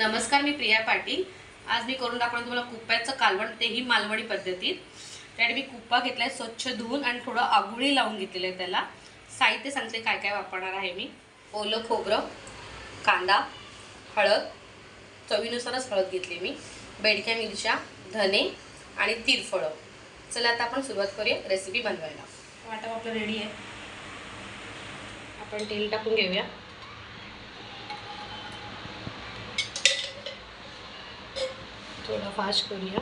नमस्कार मी प्रिया पाटील. आज मी करून दाखवणार तुम्हाला कुप्प्याचं कालवण तेही मालवणी पद्धतीत. त्यासाठी मी कुप्पा घेतलाय स्वच्छ धुवून आणि थोडं आगुळी लावून घेतलेलं आहे त्याला. साहित्य सांगते काय काय वापरणार आहे मी. ओलं खोबरं कांदा हळद चवीनुसारच हळद घेतली मी. बेडक्या मिरच्या धने आणि तिरफळं. चला आता आपण सुरुवात करूया रेसिपी बनवायला. वाटप आपलं रेडी आहे. आपण तेल टाकून घेऊया. थोडं फास्ट करूया.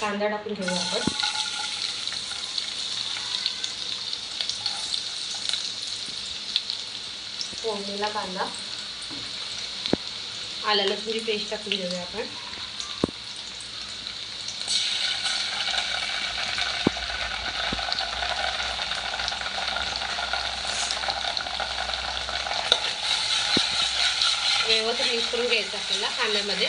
कांदा टाकून घेऊया आपण. फोडलेला कांदा. आल्याला लसूणची पेस्ट टाकून घेऊया आपण. व्यवस्थित मिक्स करून घ्यायचं आपल्याला कांद्यामध्ये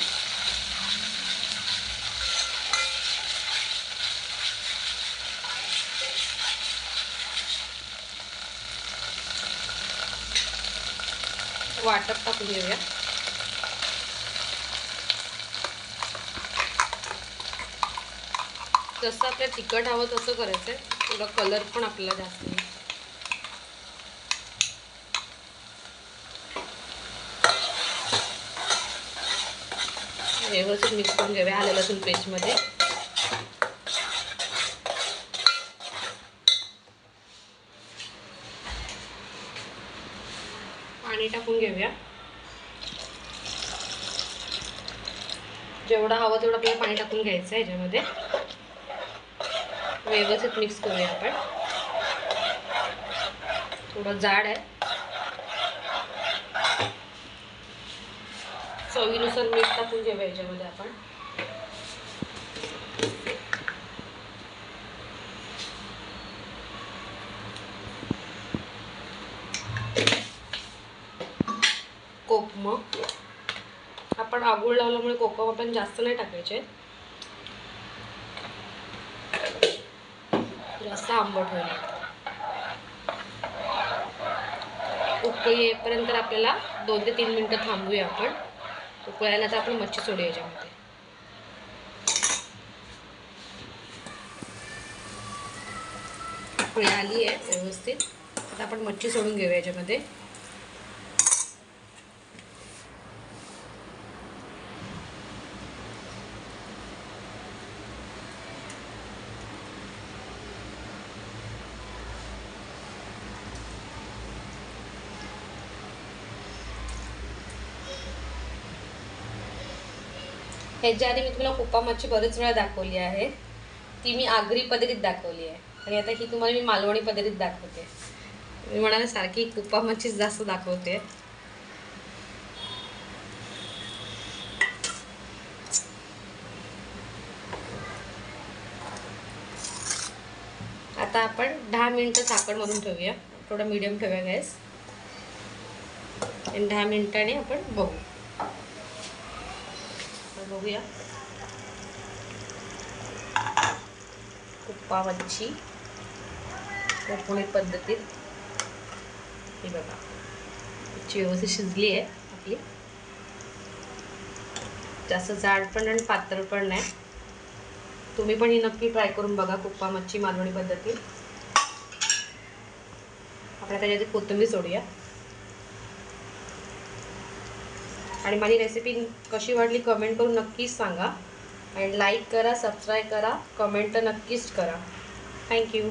वाटप टाकून घेऊया. जसं आपल्याला तिखट हवं तसं करायचं आहे थोडा कलर पण आपल्याला जास्त व्यवस्थित मिक्स करून घ्यावे आलं लसूण पेस्टमध्ये पाणी टाकून घेऊया. जेवढं हवं तेवढं आपल्याला पाणी टाकून घ्यायचं आहे याच्यामध्ये. व्यवस्थित मिक्स करूया आपण. थोडं जाड आहे. चवीनुसार मीठ टाकून घेऊया याच्यामध्ये आपण. कोकम. आपण आगुळ लावल्यामुळे कोकम आपण जास्त नाही टाकायचे. जास्त आंबट होईल. उकळी येईपर्यंत आपल्याला दोन ते तीन मिनटं थांबूया आपण. उकळल्यानंतर आपण मच्छी सोडू याच्यामध्ये. उकळी आली आहे व्यवस्थित. आता आपण मच्छी सोडून घेऊया याच्यामध्ये. ह्याच्या आधी मी तुम्हाला कुप्पा मच्छी बरेच वेळा दाखवली आहे. ती मी आगरी पद्धतीत दाखवली आहे. आणि आता ही तुम्हाला मी मालवणी पद्धतीत दाखवते. मी म्हणाले सारखी कुप्पा मच्छीच जास्त दाखवते. आता आपण दहा मिनटं साखर मधून ठेवूया. थोडं मीडियम ठेवूया गॅस आणि दहा मिनिटांनी आपण बघू. बघूया. कुप्पा मच्छी कोकणी पद्धतीत. हे बघा. मच्छी व्यवस्थित शिजली आहे आपली. जास्त जाड पण आणि पातळ पण नाही. तुम्ही पण ही नक्की ट्राय करून बघा कुप्पा मच्छी मालवणी पद्धतीत आपल्या त्याच्यात कोथिंबीर सोडूया. आणि माझी रेसिपी कशी वाटली कमेंट करून नक्कीच सांगा. अँड लाईक करा सबस्क्राईब करा कमेंट तर नक्कीच करा. थँक्यू